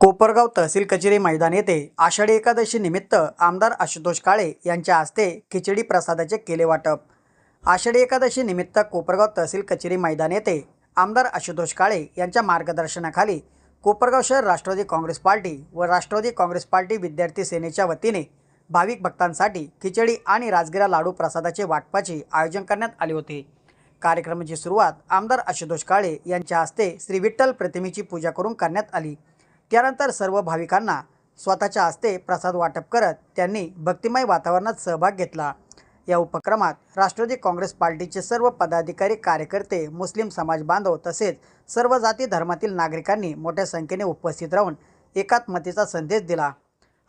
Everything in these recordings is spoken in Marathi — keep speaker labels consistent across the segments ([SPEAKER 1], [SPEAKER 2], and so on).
[SPEAKER 1] कोपरगाव तहसील कचेरी मैदान येथे आषाढी एकादशी निमित्त आमदार आशुतोष काळे यांच्या हस्ते खिचडी प्रसादाचे केले वाटप. आषाढी एकादशी निमित्त कोपरगाव तहसील कचेरी मैदान येथे आमदार आशुतोष काळे यांच्या मार्गदर्शनाखाली कोपरगाव शहर राष्ट्रवादी काँग्रेस पार्टी व राष्ट्रवादी काँग्रेस पार्टी विद्यार्थी सेनेच्या वतीने भाविक भक्तांसाठी खिचडी आणि राजगिरा लाडू प्रसादाचे वाटपाचे आयोजन करण्यात आले होते. कार्यक्रमाची सुरुवात आमदार आशुतोष काळे यांच्या हस्ते श्री विठ्ठल प्रतिमेची पूजा करून करण्यात आली. त्यानंतर सर्व भाविकांना स्वतःच्या हस्ते प्रसाद वाटप करत त्यांनी भक्तिमय वातावरणात सहभाग घेतला. या उपक्रमात राष्ट्रवादी काँग्रेस पार्टीचे सर्व पदाधिकारी कार्यकर्ते मुस्लिम समाज बांधव तसेच सर्व जाती धर्मातील नागरिकांनी मोठ्या संख्येने उपस्थित राहून एकात्मतेचा संदेश दिला.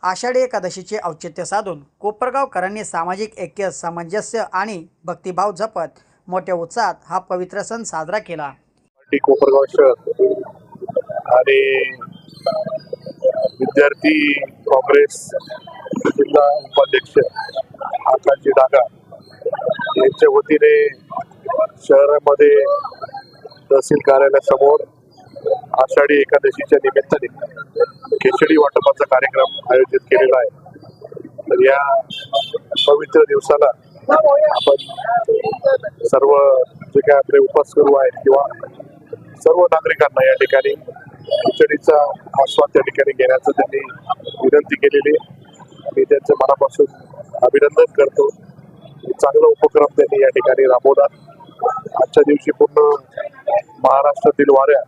[SPEAKER 1] आषाढी एकादशीचे औचित्य साधून कोपरगावकरांनी सामाजिक ऐक्य सामंजस्य आणि भक्तिभाव जपत मोठ्या उत्साहात हा पवित्र सण साजरा केला.
[SPEAKER 2] कोपरगाव शहर आणि विद्यार्थी काँग्रेस जिल्हा उपाध्यक्ष आकाशजी डागा यांच्या वतीने शहरामध्ये तहसील कार्यालयासमोर आषाढी एकादशीच्या निमित्ताने खिचडी वाटपाचा कार्यक्रम आयोजित केलेला आहे. तर या पवित्र दिवसाला आपण सर्व जे काय आपले उपासकरू आहेत किंवा सर्व नागरिकांना या ठिकाणी खिचडीचा आस्वाद त्या ठिकाणी घेण्याचं त्यांनी विनंती केलेली आहे. मी त्यांचं मनापासून अभिनंदन करतो. चांगला उपक्रम त्यांनी या ठिकाणी राबवला. आजच्या दिवशी पूर्ण महाराष्ट्रातील वाऱ्या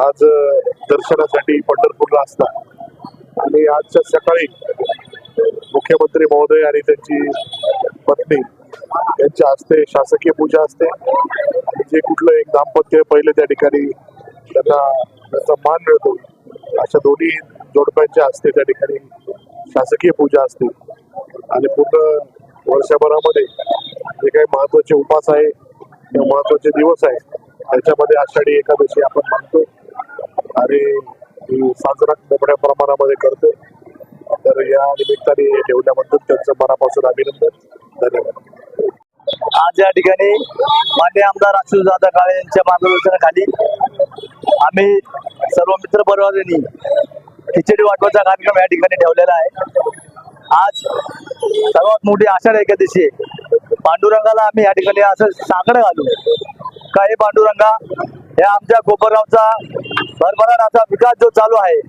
[SPEAKER 2] आज दर्शनासाठी पंढरपूरला असतात. आणि आजच्या सकाळी मुख्यमंत्री महोदय आणि त्यांची पत्नी यांच्या हस्ते शासकीय पूजा असते. जे कुठलं एक दाम्पत्य पहिले त्या ठिकाणी त्यांना त्याचा मान मिळतो. अशा दोन्ही जोडप्यांच्या असते त्या ठिकाणी शासकीय पूजा असते. आणि पूर्ण वर्षभरामध्ये जे काही महत्त्वाचे उपास आहे किंवा महत्त्वाचे दिवस आहे त्याच्यामध्ये आषाढी एकादशी आपण मानतो. आणि साजरा मोठ्या प्रमाणामध्ये करतो. तर या निमित्ताने हे ठेवल्याबद्दल त्यांचं मनापासून अभिनंदन. धन्यवाद.
[SPEAKER 3] आज या ठिकाणी मान्य आमदार अशोक दादा काळे यांच्या मार्गदर्शनाखाली आम्ही सर्व मित्र परिवारांनी खिचडी वाटवाचा कार्यक्रम या ठिकाणी ठेवलेला आहे. आज सर्वात मोठी आषाढ एकादशी पांडुरंगाला आम्ही या ठिकाणी असं साकडं घालू का हे पांडुरंगा या आमच्या कोपरगावचा भरभराट असा विकास जो चालू आहे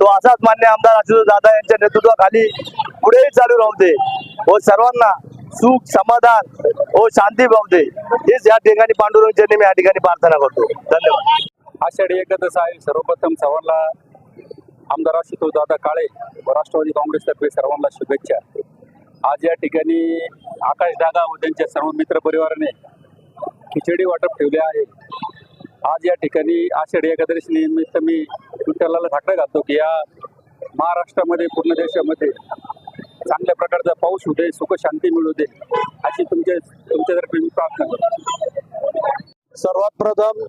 [SPEAKER 3] तो असाच मान्य आमदार अशोक दादा यांच्या नेतृत्वाखाली पुढेही चालू राहू दे. व सर्वांना सुख समाधान हो शांती पाहू हेच या ठिकाणी पांडुरंगाच्या मी या ठिकाणी प्रार्थना करतो. धन्यवाद.
[SPEAKER 4] आषाढी एकादश आहे. सर्वप्रथम सर्वांना आमदार आशुतोष दादा काळे व राष्ट्रवादी काँग्रेसतर्फे सर्वांना शुभेच्छा. आज या ठिकाणी आकाश दादा व त्यांच्या सर्व मित्र परिवाराने खिचडी वाटप ठेवले आहे. आज या ठिकाणी आषाढी एकादशी निमित्त मी विठ्ठलाला ठाकरे घालतो की या महाराष्ट्रामध्ये पूर्ण देशामध्ये चांगल्या प्रकारचा पाऊस होऊ दे सुख शांती मिळू दे अशी तुमच्या तुमच्यातर्फे मी प्रार्थना करतो.
[SPEAKER 3] सर्वात प्रथम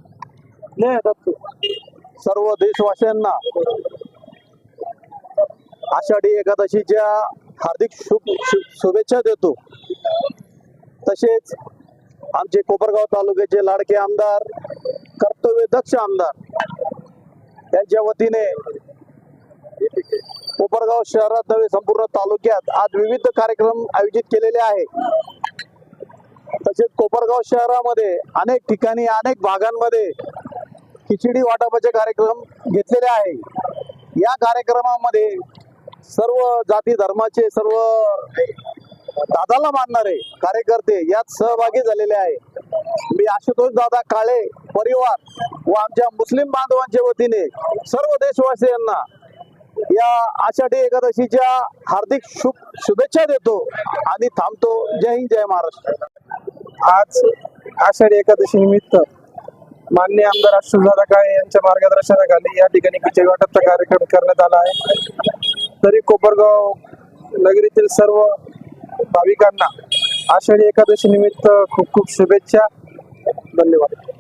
[SPEAKER 3] सर्व देशवासियांना आषाढी एकादशीच्या हार्दिक शुभ शुभेच्छा देतो. तसेच आमचे कोपरगाव तालुक्याचे लाडके आमदार कर्तव्य दक्ष आमदार यांच्या वतीने कोपरगाव शहरात नव्हे संपूर्ण तालुक्यात आज विविध कार्यक्रम आयोजित केलेले आहे तसेच कोपरगाव शहरामध्ये अनेक ठिकाणी अनेक भागांमध्ये खिचडी वाटपाचे कार्यक्रम घेतलेले आहे या कार्यक्रमामध्ये सर्व जाती धर्माचे सर्व दादाला मानणारे कार्यकर्ते यात सहभागी झालेले आहे मी आशुतोष दादा काळे परिवार व आमच्या मुस्लिम बांधवांच्या वतीने सर्व देशवासियांना या आषाढी एकादशीच्या हार्दिक शुभ शुभेच्छा देतो आणि थांबतो. जय हिंद जय महाराष्ट्र.
[SPEAKER 5] आज आषाढी एकादशी निमित्त मान्य आमदार दादा काळे यांच्या मार्गदर्शनाखाली या ठिकाणी विजय वाटपचा कार्यक्रम करण्यात आला आहे. तरी कोपरगाव नगरीतील सर्व भाविकांना आषाढी एकादशी निमित्त खूप खूप शुभेच्छा. धन्यवाद.